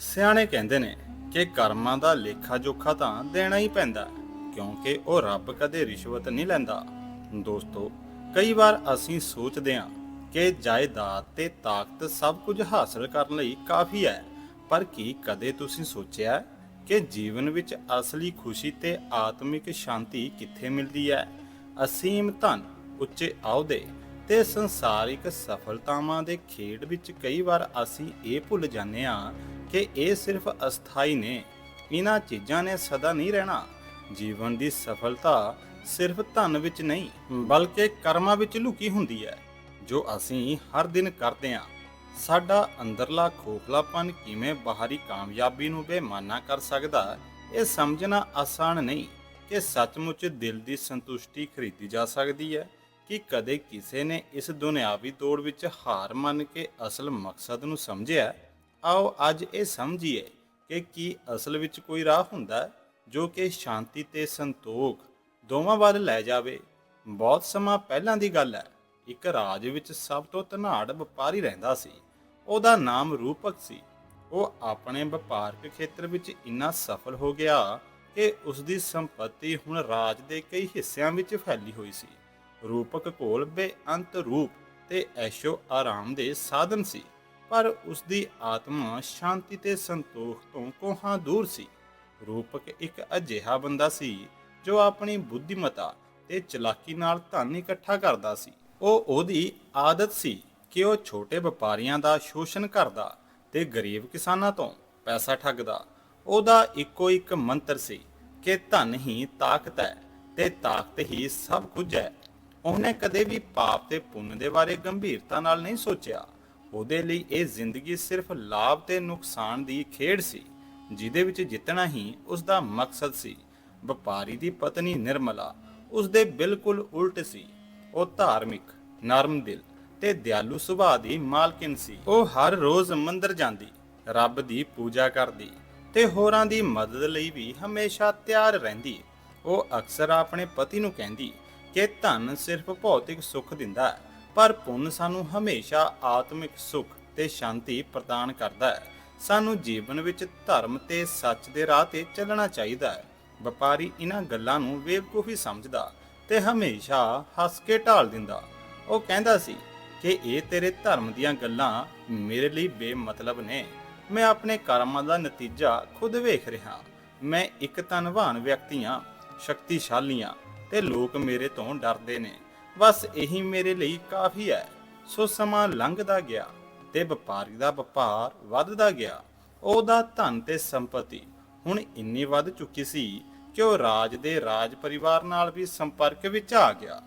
ਸਿਆਣੇ ਕਹਿੰਦੇ ਨੇ ਕਿ ਕਰਮਾਂ ਦਾ ਲੇਖਾ ਜੋਖਾ ਤਾਂ ਦੇਣਾ ਹੀ ਪੈਂਦਾ, ਕਿਉਂਕਿ ਉਹ ਰੱਬ ਕਦੇ ਰਿਸ਼ਵਤ ਨਹੀਂ ਲੈਂਦਾ। ਦੋਸਤੋ, ਕਈ ਵਾਰ ਅਸੀਂ ਸੋਚਦੇ ਹਾਂ ਕਿ ਜਾਇਦਾਦ ਤੇ ਤਾਕਤ ਸਭ ਕੁਝ ਹਾਸਲ ਕਰਨ ਲਈ ਕਾਫੀ ਹੈ, ਪਰ ਕੀ ਕਦੇ ਤੁਸੀਂ ਸੋਚਿਆ ਕਿ ਜੀਵਨ ਵਿੱਚ ਅਸਲੀ ਖੁਸ਼ੀ ਤੇ ਆਤਮਿਕ ਸ਼ਾਂਤੀ ਕਿੱਥੇ ਮਿਲਦੀ ਹੈ? ਅਸੀਮ ਧਨ, ਉੱਚੇ ਅਹੁਦੇ ਤੇ ਸੰਸਾਰਿਕ ਸਫਲਤਾਵਾਂ ਦੇ ਖੇਡ ਵਿੱਚ ਕਈ ਵਾਰ ਅਸੀਂ ਇਹ ਭੁੱਲ ਜਾਂਦੇ ਹਾਂ ਕਿ ਇਹ ਸਿਰਫ ਅਸਥਾਈ ਨੇ। ਇਹਨਾਂ ਚੀਜ਼ਾਂ ਨੇ ਸਦਾ ਨਹੀਂ ਰਹਿਣਾ। ਜੀਵਨ ਦੀ ਸਫਲਤਾ ਸਿਰਫ ਧਨ ਵਿੱਚ ਨਹੀਂ ਬਲਕਿ ਕਰਮਾਂ ਵਿੱਚ ਲੁਕੀ ਹੁੰਦੀ ਹੈ ਜੋ ਅਸੀਂ ਹਰ ਦਿਨ ਕਰਦੇ ਹਾਂ। ਸਾਡਾ ਅੰਦਰਲਾ ਖੋਖਲਾਪਨ ਕਿਵੇਂ ਬਾਹਰੀ ਕਾਮਯਾਬੀ ਨੂੰ ਬੇਮਾਨਾ ਕਰ ਸਕਦਾ ਇਹ ਸਮਝਣਾ ਆਸਾਨ ਨਹੀਂ ਕਿ ਸੱਚਮੁੱਚ ਦਿਲ ਦੀ ਸੰਤੁਸ਼ਟੀ ਖਰੀਦੀ ਜਾ ਸਕਦੀ ਹੈ ਕਿ ਕਦੇ ਕਿਸੇ ਨੇ ਇਸ ਦੁਨਿਆਵੀ ਦੌੜ ਵਿੱਚ ਹਾਰ ਮੰਨ ਕੇ ਅਸਲ ਮਕਸਦ ਨੂੰ ਸਮਝਿਆ? ਆਓ ਅੱਜ ਇਹ ਸਮਝੀਏ ਕਿ ਕੀ ਅਸਲ ਵਿੱਚ ਕੋਈ ਰਾਹ ਹੁੰਦਾ ਜੋ ਕਿ ਸ਼ਾਂਤੀ ਤੇ ਸੰਤੋਖ ਦੋਵਾਂ ਵੱਲ ਲੈ ਜਾਵੇ। ਬਹੁਤ ਸਮਾਂ ਪਹਿਲਾਂ ਦੀ ਗੱਲ ਹੈ, ਇੱਕ ਰਾਜ ਵਿੱਚ ਸਭ ਤੋਂ ਧਨਾੜ ਵਪਾਰੀ ਰਹਿੰਦਾ ਸੀ, ਉਹਦਾ ਨਾਮ ਰੂਪਕ ਸੀ। ਉਹ ਆਪਣੇ ਵਪਾਰਕ ਖੇਤਰ ਵਿੱਚ ਇੰਨਾ ਸਫਲ ਹੋ ਗਿਆ ਕਿ ਉਸ ਦੀ ਸੰਪਤੀ ਹੁਣ ਰਾਜ ਦੇ ਕਈ ਹਿੱਸਿਆਂ ਵਿੱਚ ਫੈਲੀ ਹੋਈ ਸੀ। ਰੂਪਕ ਕੋਲ ਬੇਅੰਤ ਰੂਪ ਤੇ ਐਸ਼ੋ ਆਰਾਮ ਦੇ ਸਾਧਨ ਸੀ। ਪਰ ਉਸ ਦੀ ਆਤਮਾ ਸ਼ਾਂਤੀ ਤੇ ਸੰਤੋਖ ਤੋਂ ਕੋਹਾਂ ਦੂਰ ਸੀ। ਰੂਪਕ ਇੱਕ ਅਜਿਹਾ ਬੰਦਾ ਸੀ ਜੋ ਆਪਣੀ ਬੁੱਧੀਮਤਾ ਤੇ ਚਲਾਕੀ ਨਾਲ ਧਨ ਇਕੱਠਾ ਕਰਦਾ ਸੀ। ਉਹ ਉਹਦੀ ਆਦਤ ਸੀ ਕਿ ਉਹ ਛੋਟੇ ਵਪਾਰੀਆਂ ਦਾ ਸ਼ੋਸ਼ਣ ਕਰਦਾ ਤੇ ਗਰੀਬ ਕਿਸਾਨਾਂ ਤੋਂ ਪੈਸਾ ਠੱਗਦਾ। ਉਹਦਾ ਇੱਕੋ ਇੱਕ ਮੰਤਰ ਸੀ ਕਿ ਧਨ ਹੀ ਤਾਕਤ ਹੈ ਤੇ ਤਾਕਤ ਹੀ ਸਭ ਕੁਝ ਹੈ। ਉਹਨੇ ਕਦੇ ਵੀ ਪਾਪ ਤੇ ਪੁੰਨ ਦੇ ਬਾਰੇ ਗੰਭੀਰਤਾ ਨਾਲ ਨਹੀਂ ਸੋਚਿਆ। ਉਹਦੇ ਲਈ ਇਹ ਜ਼ਿੰਦਗੀ ਸਿਰਫ ਲਾਭ ਤੇ ਨੁਕਸਾਨ ਦੀ ਖੇਡ ਸੀ, ਜਿਹਦੇ ਵਿੱਚ ਜਿੱਤਣਾ ਹੀ ਉਸ ਦਾ ਮਕਸਦ ਸੀ। ਵਪਾਰੀ ਦੀ ਪਤਨੀ ਨਿਰਮਲਾ ਉਸ ਦੇ ਬਿਲਕੁਲ ਉਲਟ ਸੀ। ਉਹ ਧਾਰਮਿਕ, ਨਰਮ ਦਿਲ ਤੇ ਦਿਆਲੂ ਸੁਭਾਅ ਦੀ ਮਾਲਕਿਨ ਸੀ। ਉਹ ਹਰ ਰੋਜ਼ ਮੰਦਰ ਜਾਂਦੀ, ਰੱਬ ਦੀ ਪੂਜਾ ਕਰਦੀ ਤੇ ਹੋਰਾਂ ਦੀ ਮਦਦ ਲਈ ਵੀ ਹਮੇਸ਼ਾ ਤਿਆਰ ਰਹਿੰਦੀ। ਉਹ ਅਕਸਰ ਆਪਣੇ ਪਤੀ ਨੂੰ ਕਹਿੰਦੀ ਕਿ ਧਨ ਸਿਰਫ ਭੌਤਿਕ ਸੁੱਖ ਦਿੰਦਾ ਹੈ। ਪਰ ਪੁੰਨ ਸਾਨੂੰ ਹਮੇਸ਼ਾ ਆਤਮਿਕ ਸੁੱਖ ਤੇ ਸ਼ਾਂਤੀ ਪ੍ਰਦਾਨ ਕਰਦਾ ਹੈ। ਸਾਨੂੰ ਜੀਵਨ ਵਿੱਚ ਧਰਮ ਤੇ ਸੱਚ ਦੇ ਰਾਹ ਤੇ ਚੱਲਣਾ ਚਾਹੀਦਾ ਹੈ। ਵਪਾਰੀ ਇਹਨਾਂ ਗੱਲਾਂ ਨੂੰ ਬੇਵਕੂਫੀ ਸਮਝਦਾ ਤੇ ਹਮੇਸ਼ਾ ਹੱਸ ਕੇ ਢਾਲ ਦਿੰਦਾ। ਉਹ ਕਹਿੰਦਾ ਸੀ ਕਿ ਇਹ ਤੇਰੇ ਧਰਮ ਦੀਆਂ ਗੱਲਾਂ ਮੇਰੇ ਲਈ ਬੇਮਤਲਬ ਨੇ। ਮੈਂ ਆਪਣੇ ਕਰਮਾਂ ਦਾ ਨਤੀਜਾ ਖੁਦ ਵੇਖ ਰਿਹਾ। ਮੈਂ ਇੱਕ ਧਨਵਾਨ ਵਿਅਕਤੀ ਹਾਂ ਸ਼ਕਤੀਸ਼ਾਲੀ ਹਾਂ ਤੇ ਲੋਕ ਮੇਰੇ ਤੋਂ ਡਰਦੇ ਨੇ। ਬਸ ਇਹੀ ਮੇਰੇ ਲਈ ਕਾਫੀ ਹੈ। ਸੋ ਸਮਾਂ ਲੰਘਦਾ ਗਿਆ ਤੇ ਵਪਾਰੀ ਦਾ ਵਪਾਰ ਵੱਧਦਾ ਗਿਆ। ਉਹਦਾ ਧਨ ਤੇ ਸੰਪਤੀ ਹੁਣ ਇੰਨੀ ਵੱਧ ਚੁੱਕੀ ਸੀ ਕਿ ਉਹ ਰਾਜ ਦੇ ਰਾਜ ਪਰਿਵਾਰ ਨਾਲ ਵੀ ਸੰਪਰਕ ਵਿੱਚ ਆ ਗਿਆ।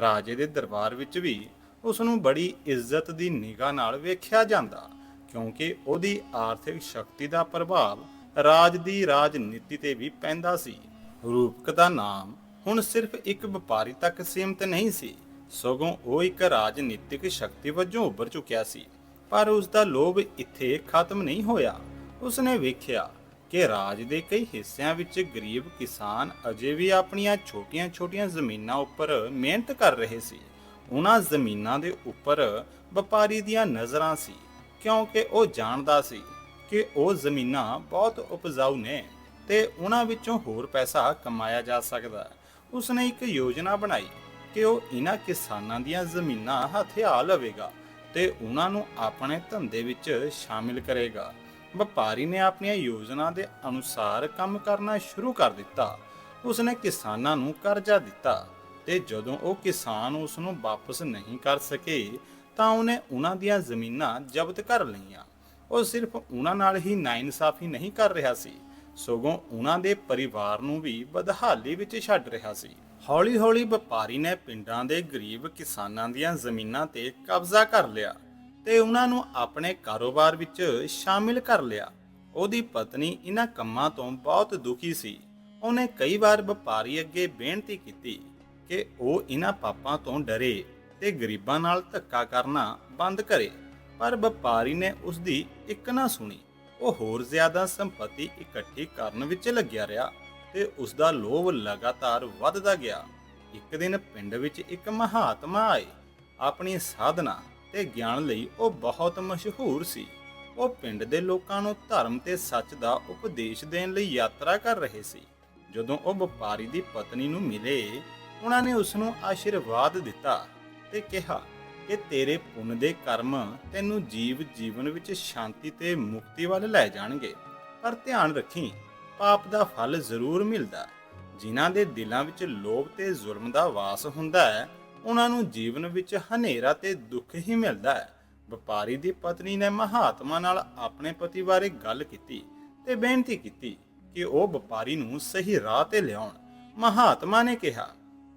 ਰਾਜੇ ਦੇ ਦਰਬਾਰ ਵਿੱਚ ਵੀ ਉਸ ਨੂੰ ਬੜੀ ਇੱਜ਼ਤ ਦੀ ਨਿਗਾਹ ਨਾਲ ਵੇਖਿਆ ਜਾਂਦਾ, ਕਿਉਂਕਿ ਉਹਦੀ ਆਰਥਿਕ ਸ਼ਕਤੀ ਦਾ ਪ੍ਰਭਾਵ ਰਾਜ ਦੀ ਰਾਜਨੀਤੀ ਤੇ ਵੀ ਪੈਂਦਾ ਸੀ। ਰੂਪਕ ਦਾ ਨਾਮ ਹੁਣ ਸਿਰਫ ਇੱਕ ਵਪਾਰੀ ਤੱਕ ਸੀਮਤ ਨਹੀਂ ਸੀ। ਸਗੋਂ ਉਹ ਇੱਕ ਰਾਜਨੀਤਿਕ ਸ਼ਕਤੀ ਵਜੋਂ ਉੱਭਰ ਚੁੱਕਿਆ ਸੀ। ਪਰ ਉਸ ਦਾ ਲੋਭ ਇੱਥੇ ਖਤਮ ਨਹੀਂ ਹੋਇਆ। ਉਸਨੇ ਵੇਖਿਆ ਕਿ ਰਾਜ ਦੇ ਕਈ ਹਿੱਸਿਆਂ ਵਿੱਚ ਗਰੀਬ ਕਿਸਾਨ ਅਜੇ ਵੀ ਆਪਣੀਆਂ ਛੋਟੀਆਂ-ਛੋਟੀਆਂ ਜ਼ਮੀਨਾਂ ਉੱਪਰ ਮਿਹਨਤ ਕਰ ਰਹੇ ਸੀ। ਉਹਨਾਂ ਜ਼ਮੀਨਾਂ ਦੇ ਉੱਪਰ ਵਪਾਰੀ ਦੀਆਂ ਨਜ਼ਰਾਂ ਸੀ, ਕਿਉਂਕਿ ਉਹ ਜਾਣਦਾ ਸੀ ਕਿ ਉਹ ਜ਼ਮੀਨਾਂ ਬਹੁਤ ਉਪਜਾਊ ਨੇ ਤੇ ਉਹਨਾਂ ਵਿੱਚੋਂ ਹੋਰ ਪੈਸਾ ਕਮਾਇਆ ਜਾ ਸਕਦਾ ਹੈ। ਉਸਨੇ ਇੱਕ ਯੋਜਨਾ ਬਣਾਈ ਕਿ ਉਹ ਇਹਨਾਂ ਕਿਸਾਨਾਂ ਦੀਆਂ ਜ਼ਮੀਨਾਂ ਹਥਿਆ ਲਵੇਗਾ ਤੇ ਉਹਨਾਂ ਨੂੰ ਆਪਣੇ ਧੰਦੇ ਵਿੱਚ ਸ਼ਾਮਿਲ ਕਰੇਗਾ। ਵਪਾਰੀ ਨੇ ਆਪਣੀਆਂ ਯੋਜਨਾ ਦੇ ਅਨੁਸਾਰ ਕੰਮ ਕਰਨਾ ਸ਼ੁਰੂ ਕਰ ਦਿੱਤਾ। ਉਸਨੇ ਕਿਸਾਨਾਂ ਨੂੰ ਕਰਜ਼ਾ ਦਿੱਤਾ ਤੇ ਜਦੋਂ ਉਹ ਕਿਸਾਨ ਉਸ ਨੂੰ ਵਾਪਸ ਨਹੀਂ ਕਰ ਸਕੇ, ਤਾਂ ਉਹਨੇ ਉਹਨਾਂ ਦੀਆਂ ਜ਼ਮੀਨਾਂ ਜ਼ਬਤ ਕਰ ਲਈਆਂ। ਉਹ ਸਿਰਫ ਉਹਨਾਂ ਨਾਲ ਹੀ ਨਾਇਨਸਾਫੀ ਨਹੀਂ ਕਰ ਰਿਹਾ ਸੀ। ਸਗੋਂ ਉਹਨਾਂ ਦੇ ਪਰਿਵਾਰ ਨੂੰ ਵੀ ਬਦਹਾਲੀ ਵਿੱਚ ਛੱਡ ਰਿਹਾ ਸੀ। ਹੌਲੀ-ਹੌਲੀ ਵਪਾਰੀ ਨੇ ਪਿੰਡਾਂ ਦੇ ਗਰੀਬ ਕਿਸਾਨਾਂ ਦੀਆਂ ਜ਼ਮੀਨਾਂ ਤੇ ਕਬਜ਼ਾ ਕਰ ਲਿਆ ਤੇ ਉਹਨਾਂ ਨੂੰ ਆਪਣੇ ਕਾਰੋਬਾਰ ਵਿੱਚ ਸ਼ਾਮਿਲ ਕਰ ਲਿਆ। ਉਹਦੀ ਪਤਨੀ ਇਹਨਾਂ ਕੰਮਾਂ ਤੋਂ ਬਹੁਤ ਦੁਖੀ ਸੀ। ਉਹਨੇ ਕਈ ਵਾਰ ਵਪਾਰੀ ਅੱਗੇ ਬੇਨਤੀ ਕੀਤੀ ਕਿ ਉਹ ਇਹਨਾਂ ਪਾਪਾਂ ਤੋਂ ਡਰੇ ਤੇ ਗਰੀਬਾਂ ਨਾਲ ਧੱਕਾ ਕਰਨਾ ਬੰਦ ਕਰੇ, ਪਰ ਵਪਾਰੀ ਨੇ ਉਸ ਦੀ ਇੱਕ ਨਾ ਸੁਣੀ। ਉਹ ਹੋਰ ਜ਼ਿਆਦਾ ਸੰਪਤੀ ਇਕੱਠੀ ਕਰਨ ਵਿੱਚ ਲੱਗਿਆ ਰਿਹਾ ਤੇ ਉਸ ਦਾ ਲੋਭ ਲਗਾਤਾਰ ਵੱਧਦਾ ਗਿਆ। ਇੱਕ ਦਿਨ ਪਿੰਡ ਵਿੱਚ ਇੱਕ ਮਹਾਤਮਾ ਆਏ। ਆਪਣੀ ਸਾਧਨਾ ਤੇ ਗਿਆਨ ਲਈ ਉਹ ਬਹੁਤ ਮਸ਼ਹੂਰ ਸੀ। ਉਹ ਪਿੰਡ ਦੇ ਲੋਕਾਂ ਨੂੰ ਧਰਮ ਤੇ ਸੱਚ ਦਾ ਉਪਦੇਸ਼ ਦੇਣ ਲਈ ਯਾਤਰਾ ਕਰ ਰਹੇ ਸੀ। ਜਦੋਂ ਉਹ ਵਪਾਰੀ ਦੀ ਪਤਨੀ ਨੂੰ ਮਿਲੇ, ਉਹਨਾਂ ਨੇ ਉਸ ਨੂੰ ਆਸ਼ੀਰਵਾਦ ਦਿੱਤਾ ਤੇ ਕਿਹਾ ਕਿ ਤੇਰੇ ਪੁੰਨ ਦੇ ਕਰਮ ਤੈਨੂੰ ਜੀਵ ਜੀਵਨ ਵਿੱਚ ਸ਼ਾਂਤੀ ਤੇ ਮੁਕਤੀ ਵੱਲ ਲੈ ਜਾਣਗੇ। ਪਰ ਧਿਆਨ ਰੱਖੀ, ਪਾਪ ਦਾ ਫਲ ਜ਼ਰੂਰ ਮਿਲਦਾ। ਜਿਨ੍ਹਾਂ ਦੇ ਦਿਲਾਂ ਵਿੱਚ ਲੋਭ ਤੇ ਜ਼ੁਲਮ ਦਾ ਵਾਸ ਹੁੰਦਾ ਹੈ, ਉਹਨਾਂ ਨੂੰ ਜੀਵਨ ਵਿੱਚ ਹਨੇਰਾ ਤੇ ਦੁੱਖ ਹੀ ਮਿਲਦਾ ਹੈ। ਵਪਾਰੀ ਦੀ ਪਤਨੀ ਨੇ ਮਹਾਤਮਾ ਨਾਲ ਆਪਣੇ ਪਤੀ ਬਾਰੇ ਗੱਲ ਕੀਤੀ ਤੇ ਬੇਨਤੀ ਕੀਤੀ ਕਿ ਉਹ ਵਪਾਰੀ ਨੂੰ ਸਹੀ ਰਾਹ ਤੇ ਲਿਆਉਣ। ਮਹਾਤਮਾ ਨੇ ਕਿਹਾ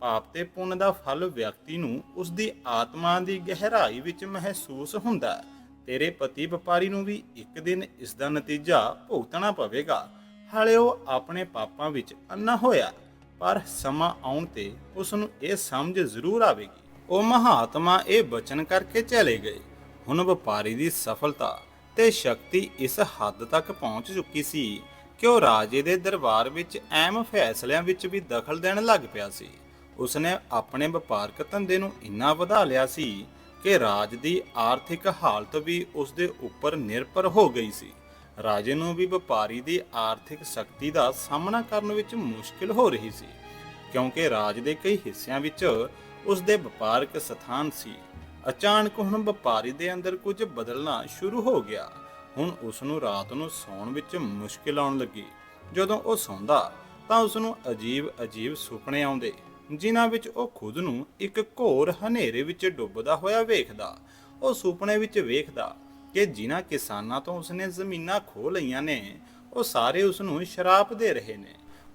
ਪਾਪ ਤੇ ਪੁੰਨ ਦਾ ਫਲ ਵਿਅਕਤੀ ਨੂੰ ਉਸ ਦੀ ਆਤਮਾ ਦੀ ਗਹਿਰਾਈ ਵਿੱਚ ਮਹਿਸੂਸ ਹੁੰਦਾ ਤੇਰੇ ਪਤੀ ਵਪਾਰੀ ਨੂੰ ਵੀ ਇੱਕ ਦਿਨ ਇਸ ਦਾ ਨਤੀਜਾ ਭੁਗਤਣਾ ਪਵੇਗਾ। ਹਾਲੇ ਉਹ ਆਪਣੇ ਪਾਪਾਂ ਵਿੱਚ ਅੰਨਾ ਹੋਇਆ, ਪਰ ਸਮਾਂ ਆਉਣ ਤੇ ਉਸ ਨੂੰ ਇਹ ਸਮਝ ਜ਼ਰੂਰ ਆਵੇਗੀ। ਉਹ ਮਹਾਤਮਾ ਇਹ ਬਚਨ ਕਰਕੇ ਚਲੇ ਗਏ। ਹੁਣ ਵਪਾਰੀ ਦੀ ਸਫਲਤਾ ਤੇ ਸ਼ਕਤੀ ਇਸ ਹੱਦ ਤੱਕ ਪਹੁੰਚ ਚੁੱਕੀ ਸੀ ਕਿ ਉਹ ਰਾਜੇ ਦੇ ਦਰਬਾਰ ਵਿੱਚ ਅਹਿਮ ਫੈਸਲਿਆਂ ਵਿੱਚ ਵੀ ਦਖਲ ਦੇਣ ਲੱਗ ਪਿਆ ਸੀ। ਉਸਨੇ ਆਪਣੇ ਵਪਾਰਕ ਧੰਦੇ ਨੂੰ ਇੰਨਾ ਵਧਾ ਲਿਆ ਸੀ ਕਿ ਰਾਜ ਦੀ ਆਰਥਿਕ ਹਾਲਤ ਵੀ ਉਸ ਦੇ ਉੱਪਰ ਨਿਰਭਰ ਹੋ ਗਈ ਸੀ। ਰਾਜੇ ਨੂੰ ਵੀ ਵਪਾਰੀ ਦੀ ਆਰਥਿਕ ਸ਼ਕਤੀ ਦਾ ਸਾਹਮਣਾ ਕਰਨ ਵਿੱਚ ਮੁਸ਼ਕਿਲ ਹੋ ਰਹੀ ਸੀ, ਕਿਉਂਕਿ ਰਾਜ ਦੇ ਕਈ ਹਿੱਸਿਆਂ ਵਿੱਚ ਉਸ ਦੇ ਵਪਾਰਕ ਸਥਾਨ ਸੀ। ਅਚਾਨਕ ਹੁਣ ਵਪਾਰੀ ਦੇ ਅੰਦਰ ਕੁਝ ਬਦਲਣਾ ਸ਼ੁਰੂ ਹੋ ਗਿਆ। ਹੁਣ ਉਸ ਨੂੰ ਰਾਤ ਨੂੰ ਸੌਣ ਵਿੱਚ ਮੁਸ਼ਕਿਲ ਆਉਣ ਲੱਗੀ। ਜਦੋਂ ਉਹ ਸੌਂਦਾ ਤਾਂ ਉਸ ਨੂੰ ਅਜੀਬ ਅਜੀਬ ਸੁਪਨੇ ਆਉਂਦੇ। ਜਿਨ੍ਹਾਂ ਵਿੱਚ ਉਹ ਖੁਦ ਨੂੰ ਇੱਕ ਘੋਰ ਹਨੇਰੇ ਵਿੱਚ ਡੁੱਬਦਾ ਹੋਇਆ ਵੇਖਦਾ, ਉਹ ਸੁਪਨੇ ਵਿੱਚ ਵੇਖਦਾ ਕਿ ਜਿਨ੍ਹਾਂ ਕਿਸਾਨਾਂ ਤੋਂ ਉਸਨੇ ਜ਼ਮੀਨਾਂ ਖੋਹ ਲਈਆਂ ਨੇ, ਉਹ ਸਾਰੇ ਉਸ ਨੂੰ ਸ਼ਰਾਪ ਦੇ ਰਹੇ ਨੇ।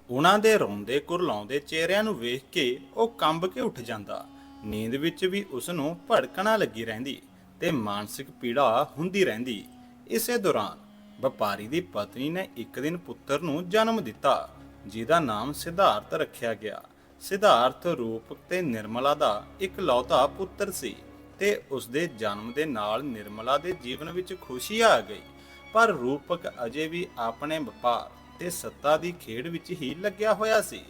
ਉਹਨਾਂ ਦੇ ਰੋਂਦੇ ਕੁਰਲਾਉਂਦੇ ਚਿਹਰਿਆਂ ਨੂੰ ਵੇਖ ਕੇ ਉਹ ਕੰਬ ਕੇ ਉੱਠ ਜਾਂਦਾ। ਨੀਂਦ ਵਿੱਚ ਵੀ ਉਸ ਨੂੰ ਭੜਕਣਾ ਲੱਗੀ ਰਹਿੰਦੀ ਤੇ ਮਾਨਸਿਕ ਪੀੜਾ ਹੁੰਦੀ ਰਹਿੰਦੀ। ਇਸੇ ਦੌਰਾਨ ਵਪਾਰੀ ਦੀ ਪਤਨੀ ਨੇ ਇੱਕ ਦਿਨ ਪੁੱਤਰ ਨੂੰ ਜਨਮ ਦਿੱਤਾ, ਜਿਹਦਾ ਨਾਮ ਸਿਧਾਰਥ ਰੱਖਿਆ ਗਿਆ। ਸਿਧਾਰਥ ਰੂਪ ਤੇ ਨਿਰਮਲਾ ਦਾ ਇਕਲੌਤਾ ਪੁੱਤਰ ਸੀ ਤੇ ਉਸ ਦੇ ਜਨਮ ਦੇ ਨਾਲ ਨਿਰਮਲਾ ਦੇ ਜੀਵਨ ਵਿੱਚ ਖੁਸ਼ੀ ਆ ਗਈ। ਪਰ ਰੂਪਕ ਅਜੇ ਵੀ ਆਪਣੇ ਵਪਾਰ ਤੇ ਸੱਤਾ ਦੀ ਖੇਡ ਵਿੱਚ ਹੀ ਲੱਗਿਆ ਹੋਇਆ ਸੀ।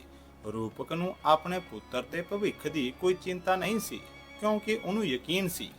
ਰੂਪਕ ਨੂੰ ਆਪਣੇ ਪੁੱਤਰ ਤੇ ਭਵਿੱਖ ਦੀ ਕੋਈ ਚਿੰਤਾ ਨਹੀਂ ਸੀ, ਕਿਉਂਕਿ ਉਹਨੂੰ ਯਕੀਨ ਸੀ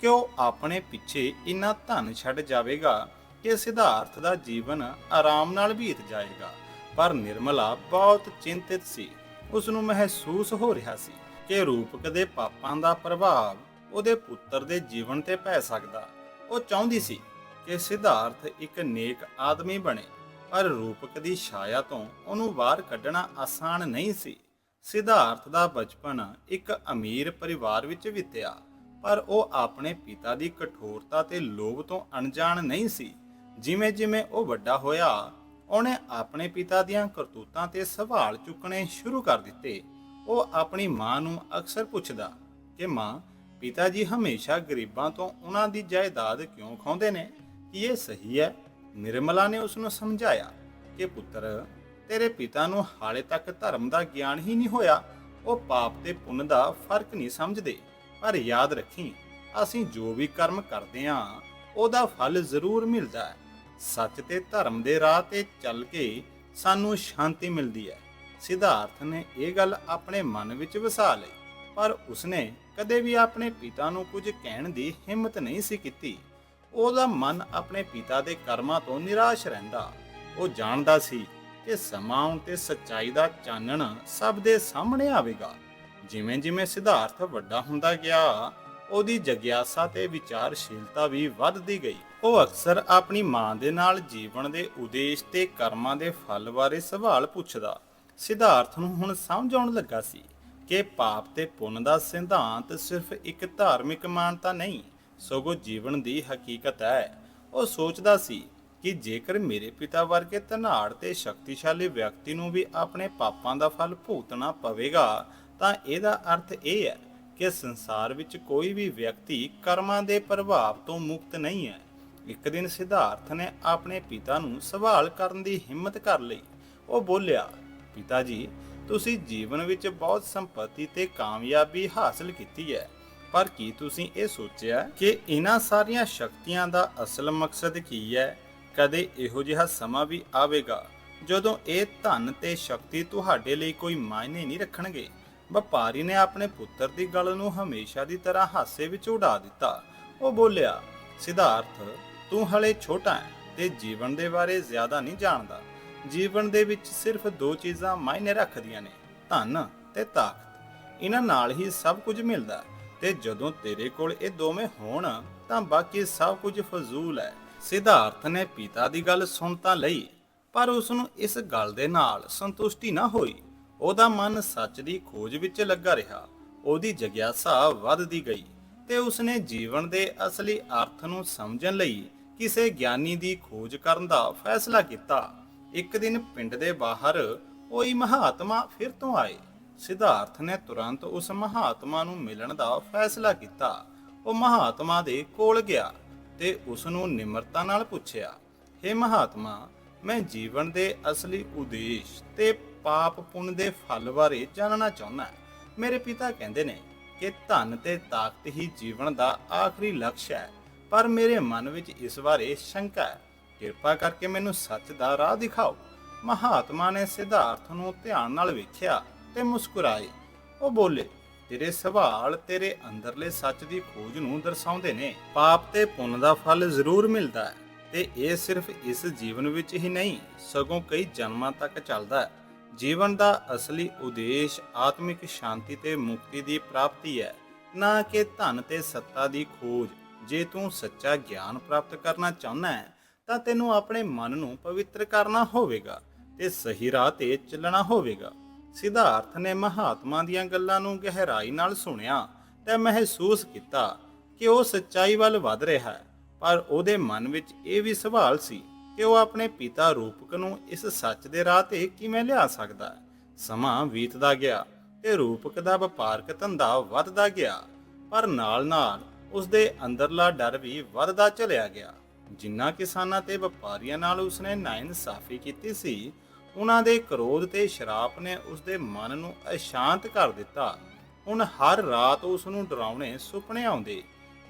ਕਿ ਉਹ ਆਪਣੇ ਪਿੱਛੇ ਇੰਨਾ ਧਨ ਛੱਡ ਜਾਵੇਗਾ ਕਿ ਸਿਧਾਰਥ ਦਾ ਜੀਵਨ ਆਰਾਮ ਨਾਲ ਬੀਤ ਜਾਏਗਾ। ਪਰ ਨਿਰਮਲਾ ਬਹੁਤ ਚਿੰਤਿਤ ਸੀ। ਉਸ ਨੂੰ ਮਹਿਸੂਸ ਹੋ ਰਿਹਾ ਸੀ ਕਿ ਰੂਪਕ ਦੇ ਪਾਪਾਂ ਦਾ ਪ੍ਰਭਾਵ ਉਹਦੇ ਪੁੱਤਰ ਦੇ ਜੀਵਨ ਤੇ ਪੈ ਸਕਦਾ। ਉਹ ਚਾਹੁੰਦੀ ਸੀ ਕਿ ਸਿਧਾਰਥ ਇੱਕ ਨੇਕ ਆਦਮੀ ਬਣੇ, ਪਰ ਰੂਪਕ ਦੀ ਛਾਇਆ ਤੋਂ ਉਹਨੂੰ ਬਾਹਰ ਕੱਢਣਾ ਆਸਾਨ ਨਹੀਂ ਸੀ। ਸਿਧਾਰਥ ਦਾ ਬਚਪਨ ਇੱਕ ਅਮੀਰ ਪਰਿਵਾਰ ਵਿੱਚ ਬੀਤਿਆ, ਪਰ ਉਹ ਆਪਣੇ ਪਿਤਾ ਦੀ ਕਠੋਰਤਾ ਤੇ ਲੋਭ ਤੋਂ ਅਣਜਾਣ ਨਹੀਂ ਸੀ। ਜਿਵੇਂ-ਜਿਵੇਂ ਉਹ ਵੱਡਾ ਹੋਇਆ ਉਹਨੇ ਆਪਣੇ ਪਿਤਾ ਦੀਆਂ ਕਰਤੂਤਾਂ ਤੇ ਸਵਾਲ ਚੁੱਕਣੇ ਸ਼ੁਰੂ ਕਰ ਦਿੱਤੇ। ਉਹ ਆਪਣੀ ਮਾਂ ਨੂੰ ਅਕਸਰ ਪੁੱਛਦਾ ਕਿ ਮਾਂ ਪਿਤਾ ਜੀ ਹਮੇਸ਼ਾ ਗਰੀਬਾਂ ਤੋਂ ਉਹਨਾਂ ਦੀ ਜਾਇਦਾਦ ਕਿਉਂ ਖਾਉਂਦੇ ਨੇ? ਕੀ ਇਹ ਸਹੀ ਹੈ? ਨਿਰਮਲਾ ਨੇ ਉਸ ਨੂੰ ਸਮਝਾਇਆ ਕਿ ਪੁੱਤਰ, ਤੇਰੇ ਪਿਤਾ ਨੂੰ ਹਾਲੇ ਤੱਕ ਧਰਮ ਦਾ ਗਿਆਨ ਹੀ ਨਹੀਂ ਹੋਇਆ। ਉਹ ਪਾਪ ਤੇ ਪੁੰਨ ਦਾ ਫ਼ਰਕ ਨਹੀਂ ਸਮਝਦੇ। ਪਰ ਯਾਦ ਰੱਖੀ, ਅਸੀਂ ਜੋ ਵੀ ਕਰਮ ਕਰਦੇ ਹਾਂ, ਉਹਦਾ ਫਲ ਜ਼ਰੂਰ ਮਿਲਦਾ ਹੈ। ਸੱਚ ਤੇ ਧਰਮ ਦੇ ਰਾਹ ਤੇ ਚੱਲ ਕੇ ਸਾਨੂੰ ਸ਼ਾਂਤੀ ਮਿਲਦੀ ਹੈ। ਸਿਧਾਰਥ ਨੇ ਇਹ ਗੱਲ ਆਪਣੇ ਮਨ ਵਿੱਚ ਵਸਾ ਲਈ, ਪਰ ਉਸਨੇ ਕਦੇ ਵੀ ਆਪਣੇ ਪਿਤਾ ਨੂੰ ਕੁਝ ਕਹਿਣ ਦੀ ਹਿੰਮਤ ਨਹੀਂ ਸੀ ਕੀਤੀ। ਉਹਦਾ ਮਨ ਆਪਣੇ ਪਿਤਾ ਦੇ ਕਰਮਾਂ ਤੋਂ ਨਿਰਾਸ਼ ਰਹਿੰਦਾ। ਉਹ ਜਾਣਦਾ ਸੀ ਕਿ ਸਮਾਂ ਤੇ ਸੱਚਾਈ ਦਾ ਚਾਨਣ ਸਭ ਦੇ ਸਾਹਮਣੇ ਆਵੇਗਾ। ਜਿਵੇਂ ਜਿਵੇਂ ਸਿਧਾਰਥ ਵੱਡਾ ਹੁੰਦਾ ਗਿਆ, ਉਹਦੀ ਜਗਿਆਸਾ ਤੇ ਵਿਚਾਰਸ਼ੀਲਤਾ ਵੀ ਵੱਧਦੀ ਗਈ। ਉਹ ਅਕਸਰ ਆਪਣੀ ਮਾਂ ਦੇ ਨਾਲ ਜੀਵਨ ਦੇ ਉਦੇਸ਼ ਤੇ ਕਰਮਾਂ ਦੇ ਫਲ ਬਾਰੇ ਸਵਾਲ ਪੁੱਛਦਾ। ਸਿਧਾਰਥ ਨੂੰ ਹੁਣ ਸਮਝ ਆਉਣ ਲੱਗਾ ਸੀ ਕਿ ਪਾਪ ਤੇ ਪੁੰਨ ਦਾ ਸਿਧਾਂਤ ਸਿਰਫ ਇੱਕ ਧਾਰਮਿਕ ਮਾਨਤਾ ਨਹੀਂ, ਸਗੋਂ ਜੀਵਨ ਦੀ ਹਕੀਕਤ ਹੈ। ਉਹ ਸੋਚਦਾ ਸੀ ਕਿ ਜੇਕਰ ਮੇਰੇ ਪਿਤਾ ਵਰਗੇ ਧਨਾੜ ਤੇ ਸ਼ਕਤੀਸ਼ਾਲੀ ਵਿਅਕਤੀ ਨੂੰ ਵੀ ਆਪਣੇ ਪਾਪਾਂ ਦਾ ਫਲ ਭੁਗਤਣਾ ਪਵੇਗਾ, ਤਾਂ ਇਹਦਾ ਅਰਥ ਇਹ ਹੈ ਕਿ ਸੰਸਾਰ ਵਿੱਚ ਕੋਈ ਵੀ ਵਿਅਕਤੀ ਕਰਮਾਂ ਦੇ ਪ੍ਰਭਾਵ ਤੋਂ ਮੁਕਤ ਨਹੀਂ ਹੈ। ਇੱਕ ਦਿਨ ਸਿਧਾਰਥ ਨੇ ਆਪਣੇ ਪਿਤਾ ਨੂੰ ਸਵਾਲ ਕਰਨ ਦੀ ਹਿੰਮਤ ਕਰ ਲਈ। ਉਹ ਬੋਲਿਆ, ਪਿਤਾ ਜੀ, ਤੁਸੀਂ ਜੀਵਨ ਵਿੱਚ ਬਹੁਤ ਸੰਪਤੀ ਤੇ ਕਾਮਯਾਬੀ ਹਾਸਲ ਕੀਤੀ ਹੈ, ਪਰ ਕੀ ਤੁਸੀਂ ਇਹ ਸੋਚਿਆ ਕਿ ਇਹਨਾਂ ਸਾਰੀਆਂ ਸ਼ਕਤੀਆਂ ਦਾ ਅਸਲ ਮਕਸਦ ਕੀ ਹੈ? ਕਦੇ ਇਹੋ ਜਿਹਾ ਸਮਾਂ ਵੀ ਆਵੇਗਾ ਜਦੋਂ ਇਹ ਧਨ ਤੇ ਸ਼ਕਤੀ ਤੁਹਾਡੇ ਲਈ ਕੋਈ ਮਾਇਨੇ ਨਹੀਂ ਰੱਖਣਗੇ। ਵਪਾਰੀ ਨੇ ਆਪਣੇ ਪੁੱਤਰ ਦੀ ਗੱਲ ਨੂੰ ਹਮੇਸ਼ਾ ਦੀ ਤਰ੍ਹਾਂ ਹਾਸੇ ਵਿੱਚ ਉਡਾ ਦਿੱਤਾ। ਉਹ ਬੋਲਿਆ, ਸਿਧਾਰਥ ਤੂੰ ਹਲੇ ਛੋਟਾ ਹੈ ਤੇ ਜੀਵਨ ਦੇ ਬਾਰੇ ਜ਼ਿਆਦਾ ਨਹੀਂ ਜਾਣਦਾ। ਜੀਵਨ ਦੇ ਵਿੱਚ ਸਿਰਫ ਦੋ ਚੀਜ਼ਾਂ ਮਾਇਨੇ ਰੱਖਦੀਆਂ ਨੇ, ਧਨ ਤੇ ਤਾਕਤ। ਇਹਨਾਂ ਨਾਲ ਹੀ ਸਭ ਕੁਝ ਮਿਲਦਾ ਤੇ ਜਦੋਂ ਤੇਰੇ ਕੋਲ ਇਹ ਦੋਵੇਂ ਹੋਣ, ਤਾਂ ਬਾਕੀ ਸਭ ਕੁਝ ਫਜ਼ੂਲ ਹੈ। ਸਿਧਾਰਥ ਨੇ ਪਿਤਾ ਦੀ ਗੱਲ ਸੁਣ ਤਾਂ ਲਈ, ਪਰ ਉਸ ਨੂੰ ਇਸ ਗੱਲ ਦੇ ਨਾਲ ਸੰਤੁਸ਼ਟੀ ਨਾ ਹੋਈ। ਉਹਦਾ ਮਨ ਸੱਚ ਦੀ ਖੋਜ ਵਿੱਚ ਲੱਗਾ ਰਿਹਾ। ਉਹਦੀ ਜਗਿਆਸਾ ਵੱਧਦੀ ਗਈ ਤੇ ਉਸਨੇ ਜੀਵਨ ਦੇ ਅਸਲੀ ਅਰਥ ਨੂੰ ਸਮਝਣ ਲਈ ਕਿਸੇ ਗਿਆਨੀ ਦੀ ਖੋਜ ਕਰਨ ਦਾ ਫੈਸਲਾ ਕੀਤਾ। ਇੱਕ ਦਿਨ ਪਿੰਡ ਦੇ ਬਾਹਰ ਕੋਈ ਮਹਾਤਮਾ ਫਿਰ ਤੋਂ ਆਏ। ਸਿਧਾਰਥ ਨੇ ਤੁਰੰਤ ਉਸ ਮਹਾਤਮਾ ਨੂੰ ਮਿਲਣ ਦਾ ਫੈਸਲਾ ਕੀਤਾ। ਉਹ ਮਹਾਤਮਾ ਦੇ ਕੋਲ ਗਿਆ ਤੇ ਉਸ ਨੂੰ ਨਿਮਰਤਾ ਨਾਲ ਪੁੱਛਿਆ हे ਮਹਾਤਮਾ, ਮੈਂ ਜੀਵਨ ਦੇ ਅਸਲੀ ਉਦੇਸ਼ ਤੇ ਪਾਪ ਪੁੰਨ ਦੇ ਫਲ ਬਾਰੇ ਜਾਣਨਾ ਚਾਹੁੰਦਾ ਮੇਰੇ ਪਿਤਾ ਕਹਿੰਦੇ ਨੇ ਕਿ ਧਨ ਤੇ ਤਾਕਤ ਹੀ ਜੀਵਨ ਦਾ ਆਖਰੀ ਲਕਸ਼ ਹੈ। ਪਰ ਮੇਰੇ ਮਨ ਵਿੱਚ ਇਸ ਬਾਰੇ ਸ਼ੰਕਾ ਹੈ। ਕਿਰਪਾ ਕਰਕੇ ਮੈਨੂੰ ਸੱਚ ਦਾ ਰਾਹ ਦਿਖਾਓ। ਮਹਾਤਮਾ ਨੇ ਸਿਧਾਰਥ ਨੂੰ ਧਿਆਨ ਨਾਲ ਵੇਖਿਆ ਤੇ ਮੁਸਕਰਾਏ। ਉਹ ਬੋਲੇ, ਤੇਰੇ ਸਵਾਲ ਤੇਰੇ ਅੰਦਰਲੇ ਸੱਚ ਦੀ ਖੋਜ ਨੂੰ ਦਰਸਾਉਂਦੇ ਨੇ। ਪਾਪ ਤੇ ਪੁੰਨ ਦਾ ਫਲ ਜ਼ਰੂਰ ਮਿਲਦਾ ਹੈ। ਤੇ ਇਹ ਸਿਰਫ ਇਸ ਜੀਵਨ ਵਿੱਚ ਹੀ ਨਹੀਂ, ਸਗੋਂ ਕਈ ਜਨਮਾਂ ਤੱਕ ਚੱਲਦਾ ਹੈ। ਜੀਵਨ ਦਾ ਅਸਲੀ ਉਦੇਸ਼ ਆਤਮਿਕ ਸ਼ਾਂਤੀ ਤੇ ਮੁਕਤੀ ਦੀ ਪ੍ਰਾਪਤੀ ਹੈ। ਨਾ ਕਿ ਧਨ ਤੇ ਸੱਤਾ ਦੀ ਖੋਜ। ਜੇ ਤੂੰ ਸੱਚਾ ਗਿਆਨ ਪ੍ਰਾਪਤ ਕਰਨਾ ਚਾਹੁੰਦਾ ਹੈ, ਤਾਂ ਤੈਨੂੰ ਆਪਣੇ ਮਨ ਨੂੰ ਪਵਿੱਤਰ ਕਰਨਾ ਹੋਵੇਗਾ ਤੇ ਸਹੀ ਰਾਹ ਤੇ ਚੱਲਣਾ ਹੋਵੇਗਾ। ਸਿਧਾਰਥ ਨੇ ਮਹਾਤਮਾ ਦੀਆਂ ਗੱਲਾਂ ਨੂੰ ਗਹਿਰਾਈ ਨਾਲ ਸੁਣਿਆ ਤੇ ਮਹਿਸੂਸ ਕੀਤਾ ਕਿ ਉਹ ਸੱਚਾਈ ਵੱਲ ਵਧ ਰਿਹਾ ਹੈ, ਪਰ ਉਹਦੇ ਮਨ ਵਿੱਚ ਇਹ ਵੀ ਸਵਾਲ ਸੀ ਕਿ ਉਹ ਆਪਣੇ ਪਿਤਾ ਰੂਪਕ ਨੂੰ ਇਸ ਸੱਚ ਦੇ ਰਾਹ ਤੇ ਕਿਵੇਂ ਲਿਆ ਸਕਦਾ ਹੈ। ਸਮਾਂ ਬੀਤਦਾ ਗਿਆ ਤੇ ਰੂਪਕ ਦਾ ਵਪਾਰਕ ਧੰਦਾ ਵੱਧਦਾ ਗਿਆ, ਪਰ ਨਾਲ-ਨਾਲ ਉਸ ਦੇ ਅੰਦਰਲਾ ਡਰ ਵੀ ਵੱਧਦਾ ਚਲਿਆ ਗਿਆ। ਜਿੰਨਾ ਕਿਸਾਨਾਂ ਤੇ ਵਪਾਰੀਆਂ ਨਾਲ ਉਸਨੇ ਨਾਇਨਸਾਫੀ ਕੀਤੀ ਸੀ, ਉਹਨਾਂ ਦੇ ਕਰੋਧ ਤੇ ਸ਼ਰਾਪ ਨੇ ਉਸ ਮਨ ਨੂੰ ਅਸ਼ਾਂਤ ਕਰ ਦਿੱਤਾ। ਹੁਣ ਹਰ ਰਾਤ ਉਸ ਨੂੰ ਡਰਾਉਣੇ ਸੁਪਨੇ ਆਉਂਦੇ,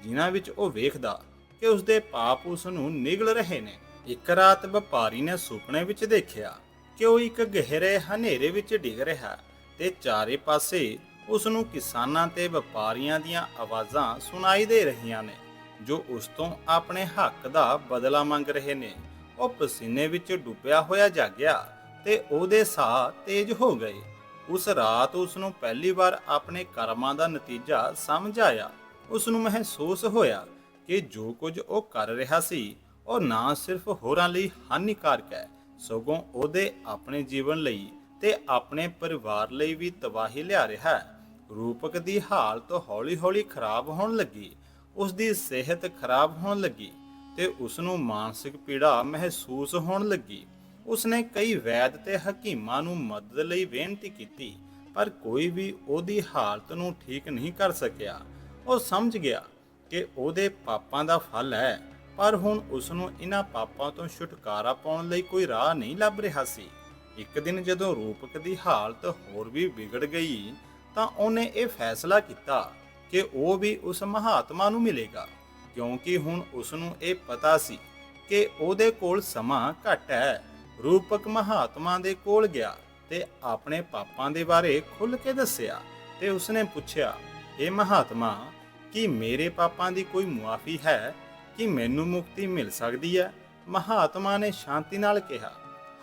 ਜਿਨ੍ਹਾਂ ਵਿੱਚ ਉਹ ਵੇਖਦਾ ਕਿ ਉਸਦੇ ਪਾਪ ਉਸ ਨੂੰ ਨਿਗਲ ਰਹੇ ਨੇ। ਇੱਕ ਰਾਤ ਵਪਾਰੀ ਨੇ ਸੁਪਨੇ ਵਿੱਚ ਦੇਖਿਆ ਕਿ ਉਹ ਇੱਕ ਗਹਿਰੇ ਹਨੇਰੇ ਵਿੱਚ ਡਿੱਗ ਰਿਹਾ ਤੇ ਚਾਰੇ ਪਾਸੇ ਉਸ ਨੂੰ ਕਿਸਾਨਾਂ ਤੇ ਵਪਾਰੀਆਂ ਦੀਆਂ ਆਵਾਜ਼ਾਂ ਸੁਣਾਈ ਦੇ ਰਹੀਆਂ ਨੇ, ਜੋ ਉਸ ਤੋਂ ਆਪਣੇ ਹੱਕ ਦਾ ਬਦਲਾ ਮੰਗ ਰਹੇ ਨੇ। ਉਹ ਪਸੀਨੇ ਵਿੱਚ ਡੁੱਬਿਆ ਹੋਇਆ ਜਾਗਿਆ ਤੇ ਉਹਦੇ ਸਾਹ ਤੇਜ਼ ਹੋ ਗਏ। ਉਸ ਰਾਤ ਉਸ ਨੂੰ ਪਹਿਲੀ ਵਾਰ ਆਪਣੇ ਕਰਮਾਂ ਦਾ ਨਤੀਜਾ ਸਮਝ ਆਇਆ। ਉਸ ਨੂੰ ਮਹਿਸੂਸ ਹੋਇਆ ਕਿ ਜੋ ਕੁਝ ਉਹ ਕਰ ਰਿਹਾ ਸੀ, ਉਹ ਨਾ ਸਿਰਫ ਹੋਰਾਂ ਲਈ ਹਾਨੀਕਾਰਕ ਹੈ, ਸਗੋਂ ਉਹਦੇ ਆਪਣੇ ਜੀਵਨ ਲਈ ਤੇ ਆਪਣੇ ਪਰਿਵਾਰ ਲਈ ਵੀ ਤਬਾਹੀ ਲਿਆ ਰਿਹਾ ਹੈ। ਰੂਪਕ ਦੀ ਹਾਲਤ ਹੌਲੀ-ਹੌਲੀ ਖਰਾਬ ਹੋਣ ਲੱਗੀ ਉਸ ਦੀ ਸਿਹਤ ਖਰਾਬ ਹੋਣ ਲੱਗੀ ਤੇ ਉਸ ਨੂੰ ਮਾਨਸਿਕ ਪੀੜਾ ਮਹਿਸੂਸ ਹੋਣ ਲੱਗੀ। ਉਸਨੇ ਕਈ ਵੈਦ ਤੇ ਹਕੀਮਾਂ ਨੂੰ ਮਦਦ ਲਈ ਬੇਨਤੀ ਕੀਤੀ, ਪਰ ਕੋਈ ਵੀ ਉਹਦੀ ਹਾਲਤ ਨੂੰ ਠੀਕ ਨਹੀਂ ਕਰ ਸਕਿਆ। ਉਹ ਸਮਝ ਗਿਆ ਕਿ ਉਹਦੇ ਪਾਪਾਂ ਦਾ ਫਲ ਹੈ, ਪਰ ਹੁਣ ਉਸ ਨੂੰ ਇਹਨਾਂ ਪਾਪਾਂ ਤੋਂ ਛੁਟਕਾਰਾ ਪਾਉਣ ਲਈ ਕੋਈ ਰਾਹ ਨਹੀਂ ਲੱਭ ਰਿਹਾ ਸੀ। ਇੱਕ ਦਿਨ ਜਦੋਂ ਰੂਪਕ ਦੀ ਹਾਲਤ ਹੋਰ ਵੀ ਵਿਗੜ ਗਈ ਤਾਂ ਉਹਨੇ ਇਹ ਫੈਸਲਾ ਕੀਤਾ ਕਿ ਉਹ ਵੀ ਉਸ ਮਹਾਤਮਾ ਨੂੰ ਮਿਲੇਗਾ, ਕਿਉਂਕਿ ਹੁਣ ਉਸ ਨੂੰ ਇਹ ਪਤਾ ਸੀ ਕਿ ਉਹਦੇ ਕੋਲ ਸਮਾਂ ਘੱਟ ਹੈ। ਰੂਪਕ ਮਹਾਤਮਾ ਦੇ ਕੋਲ ਗਿਆ ਤੇ ਆਪਣੇ ਪਾਪਾਂ ਦੇ ਬਾਰੇ ਖੁੱਲ੍ਹ ਕੇ ਦੱਸਿਆ ਤੇ ਉਸਨੇ ਪੁੱਛਿਆ, ਇਹ ਮਹਾਤਮਾ, ਕੀ ਮੇਰੇ ਪਾਪਾਂ ਦੀ ਕੋਈ ਮੁਆਫੀ ਹੈ? ਕਿ ਮੈਨੂੰ ਮੁਕਤੀ ਮਿਲ ਸਕਦੀ ਹੈ? ਮਹਾਤਮਾ ਨੇ ਸ਼ਾਂਤੀ ਨਾਲ ਕਿਹਾ,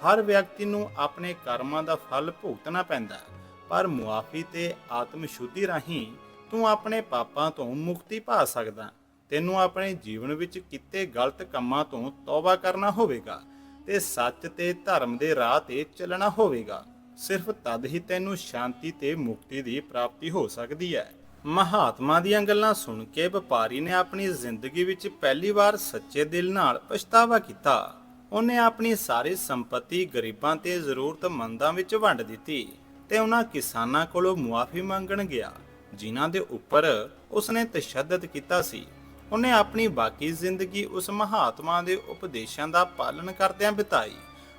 ਹਰ ਵਿਅਕਤੀ ਨੂੰ ਆਪਣੇ ਕਰਮਾਂ ਦਾ ਫਲ ਭੁਗਤਣਾ ਪੈਂਦਾ ਹੈ। ਪਰ ਮੁਆਫੀ ਤੇ ਆਤਮ ਸ਼ੁੱਧੀ ਰਾਹੀਂ ਤੂੰ ਆਪਣੇ ਪਾਪਾਂ ਤੋਂ ਮੁਕਤੀ ਪਾ ਸਕਦਾ। ਤੈਨੂੰ ਆਪਣੇ ਜੀਵਨ ਵਿੱਚ ਕੀਤੇ ਗਲਤ ਕੰਮਾਂ ਤੋਂ ਤੌਬਾ ਕਰਨਾ ਹੋਵੇਗਾ ਤੇ ਸੱਚ ਤੇ ਧਰਮ ਦੇ ਰਾਹ ਤੇ ਚੱਲਣਾ ਹੋਵੇਗਾ। ਸਿਰਫ ਤਦ ਹੀ ਤੈਨੂੰ ਸ਼ਾਂਤੀ ਤੇ ਮੁਕਤੀ ਦੀ ਪ੍ਰਾਪਤੀ ਹੋ ਸਕਦੀ ਹੈ। ਮਹਾਤਮਾ ਦੀਆਂ ਗੱਲਾਂ ਸੁਣ ਕੇ ਵਪਾਰੀ ਨੇ ਆਪਣੀ ਜ਼ਿੰਦਗੀ ਵਿੱਚ ਪਹਿਲੀ ਵਾਰ ਸੱਚੇ ਦਿਲ ਨਾਲ ਪਛਤਾਵਾ ਕੀਤਾ। ਉਹਨੇ ਆਪਣੀ ਸਾਰੀ ਸੰਪਤੀ ਗਰੀਬਾਂ ਤੇ ਜ਼ਰੂਰਤਮੰਦਾਂ ਵਿੱਚ ਵੰਡ ਦਿੱਤੀ। ਤੇ ਉਹਨਾਂ ਕਿਸਾਨਾਂ ਕੋਲੋਂ ਮੁਆਫੀ ਮੰਗਣ ਗਿਆ, ਜਿਨ੍ਹਾਂ ਦੇ ਉੱਪਰ ਉਸਨੇ ਤਸ਼ੱਦਦ ਕੀਤਾ ਸੀ। ਉਹਨੇ ਆਪਣੀ ਬਾਕੀ ਜ਼ਿੰਦਗੀ ਉਸ ਮਹਾਤਮਾ ਦੇ ਉਪਦੇਸ਼ਾਂ ਦਾ ਪਾਲਣ ਕਰਦਿਆਂ ਬਿਤਾਈ।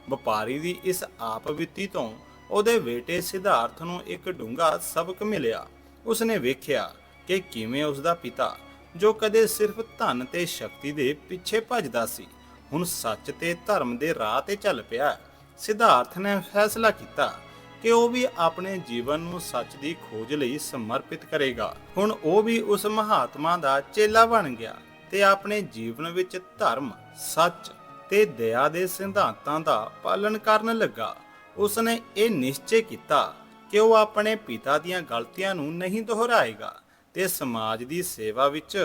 ਵਪਾਰੀ ਦੀ ਇਸ ਆਪ ਤੋਂ ਉਹਦੇ ਬੇਟੇ ਸਿਧਾਰਥ ਨੂੰ ਇੱਕ ਡੂੰਘਾ ਸਬਕ ਮਿਲਿਆ। ਉਸਨੇ ਵੇਖਿਆ ਕਿ ਕਿਵੇਂ ਉਸਦਾ ਪਿਤਾ, ਜੋ ਕਦੇ ਸਿਰਫ ਧਨ ਤੇ ਸ਼ਕਤੀ ਦੇ ਪਿੱਛੇ ਭੱਜਦਾ ਸੀ, ਹੁਣ ਸੱਚ ਤੇ ਧਰਮ ਦੇ ਰਾਹ ਤੇ ਚੱਲ ਪਿਆ ਸਿਧਾਰਥ ਨੇ ਫੈਸਲਾ ਕੀਤਾ ਕਿ ਉਹ ਵੀ ਆਪਣੇ ਜੀਵਨ ਨੂੰ ਸੱਚ ਦੀ ਖੋਜ ਲਈ ਸਮਰਪਿਤ ਕਰੇਗਾ। ਹੁਣ ਉਹ ਵੀ ਉਸ ਮਹਾਤਮਾ ਦਾ ਚੇਲਾ ਬਣ ਗਿਆ ਤੇ ਆਪਣੇ ਜੀਵਨ ਵਿੱਚ ਧਰਮ, ਸੱਚ ਤੇ ਦਇਆ ਦੇ ਸਿਧਾਂਤਾਂ ਦਾ ਪਾਲਣ ਕਰਨ ਲੱਗਾ। ਉਸਨੇ ਇਹ ਨਿਸ਼ਚੈ ਕੀਤਾ ਕਿ ਉਹ ਆਪਣੇ ਪਿਤਾ ਦੀਆਂ ਗਲਤੀਆਂ ਨੂੰ ਨਹੀਂ ਦੁਹਰਾਏਗਾ ਤੇ ਸਮਾਜ ਦੀ ਸੇਵਾ ਵਿੱਚ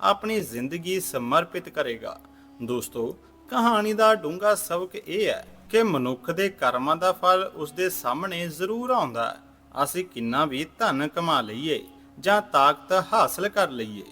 ਆਪਣੀ ਜ਼ਿੰਦਗੀ ਸਮਰਪਿਤ ਕਰੇਗਾ। ਦੋਸਤੋ, ਕਹਾਣੀ ਦਾ ਡੂੰਘਾ ਸਬਕ ਇਹ ਹੈ ਕਿ ਮਨੁੱਖ ਦੇ ਕਰਮਾਂ ਦਾ ਫਲ ਉਸਦੇ ਸਾਹਮਣੇ ਜ਼ਰੂਰ ਆਉਂਦਾ ਹੈ। ਅਸੀਂ ਕਿੰਨਾ ਵੀ ਧਨ ਕਮਾ ਲਈਏ ਜਾਂ ਤਾਕਤ ਹਾਸਲ ਕਰ ਲਈਏ,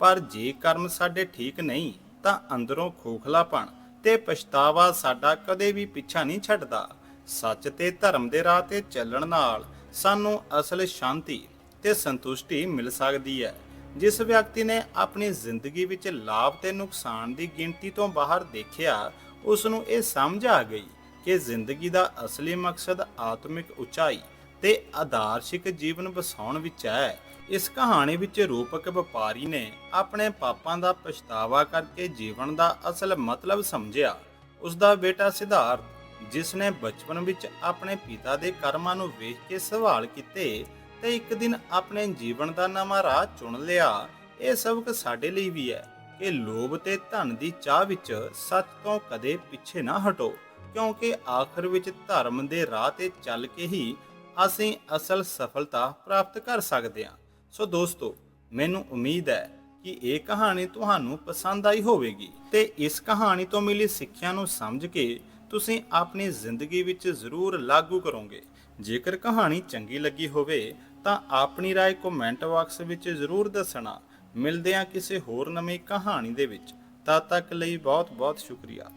ਪਰ ਜੇ ਕਰਮ ਸਾਡੇ ਠੀਕ ਨਹੀਂ, ਤਾਂ ਅੰਦਰੋਂ ਖੋਖਲਾਪਣ ਤੇ ਪਛਤਾਵਾ ਸਾਡਾ ਕਦੇ ਵੀ ਪਿੱਛਾ ਨਹੀਂ ਛੱਡਦਾ। ਸੱਚ ਤੇ ਧਰਮ ਦੇ ਰਾਹ ਤੇ ਚੱਲਣ ਨਾਲ ਸਾਨੂੰ ਅਸਲ ਸ਼ਾਂਤੀ ਤੇ ਸੰਤੁਸ਼ਟੀ ਮਿਲ ਸਕਦੀ ਹੈ। ਜਿਸ ਵਿਅਕਤੀ ਨੇ ਆਪਣੀ ਜ਼ਿੰਦਗੀ ਵਿੱਚ ਲਾਭ ਤੇ ਨੁਕਸਾਨ ਦੀ ਗਿਣਤੀ ਤੋਂ ਬਾਹਰ ਦੇਖਿਆ ਉਸ ਨੂੰ ਇਹ ਸਮਝ ਆ ਗਈ ਕਿ ਜ਼ਿੰਦਗੀ ਦਾ ਅਸਲੀ ਮਕਸਦ ਆਤਮਿਕ ਉਚਾਈ ਤੇ ਆਦਰਸ਼ਿਕ ਜੀਵਨ ਵਸਾਉਣ ਵਿੱਚ ਹੈ। ਇਸ ਕਹਾਣੀ ਵਿੱਚ ਰੂਪਕ ਵਪਾਰੀ ਨੇ ਆਪਣੇ ਪਾਪਾਂ ਦਾ ਪਛਤਾਵਾ ਕਰਕੇ ਜੀਵਨ ਦਾ ਅਸਲ ਮਤਲਬ ਸਮਝਿਆ। ਉਸ ਦਾ ਬੇਟਾ ਸਿਧਾਰਥ, ਜਿਸ ਨੇ ਬਚਪਨ ਵਿੱਚ ਆਪਣੇ ਪਿਤਾ ਦੇ ਕਰਮਾਂ ਨੂੰ ਵੇਖ ਕੇ ਸਵਾਲ ਕੀਤੇ ਤੇ ਇੱਕ ਦਿਨ ਆਪਣੇ ਜੀਵਨ ਦਾ ਨਵਾਂ ਰਾਹ ਚੁਣ ਲਿਆ। ਇਹ ਸਬਕ ਸਾਡੇ ਲਈ ਵੀ ਹੈ ਕਿ ਲੋਭ ਤੇ ਧਨ ਦੀ ਚਾਹ ਵਿੱਚ ਸੱਚ ਤੋਂ ਕਦੇ ਪਿੱਛੇ ਨਾ ਹਟੋ। ਕਿਉਂਕਿ ਆਖਰ ਵਿੱਚ ਧਰਮ ਦੇ ਰਾਹ ਤੇ ਚੱਲ ਕੇ ਹੀ ਅਸੀਂ ਅਸਲ ਸਫਲਤਾ ਪ੍ਰਾਪਤ ਕਰ ਸਕਦੇ ਹਾਂ ਸੋ ਦੋਸਤੋ ਮੈਨੂੰ ਉਮੀਦ ਹੈ ਕਿ ਇਹ ਕਹਾਣੀ ਤੁਹਾਨੂੰ ਪਸੰਦ ਆਈ ਹੋਵੇਗੀ ਤੇ ਇਸ ਕਹਾਣੀ ਤੋਂ ਮਿਲੀ ਸਿੱਖਿਆ ਨੂੰ ਸਮਝ ਕੇ ਤੁਸੀਂ ਆਪਣੀ ਜ਼ਿੰਦਗੀ ਵਿੱਚ ਜ਼ਰੂਰ ਲਾਗੂ ਕਰੋਗੇ ਜੇਕਰ ਕਹਾਣੀ ਚੰਗੀ ਲੱਗੀ ਹੋਵੇ ਤਾਂ ਆਪਣੀ رائے ਕਮੈਂਟ ਬਾਕਸ ਵਿੱਚ ਜ਼ਰੂਰ ਦੱਸਣਾ ਮਿਲਦੇ ਹਾਂ ਕਿਸੇ ਹੋਰ ਨਵੀਂ ਕਹਾਣੀ ਦੇ ਵਿੱਚ ਤਦ ਤੱਕ ਲਈ ਬਹੁਤ ਬਹੁਤ ਸ਼ੁਕਰੀਆ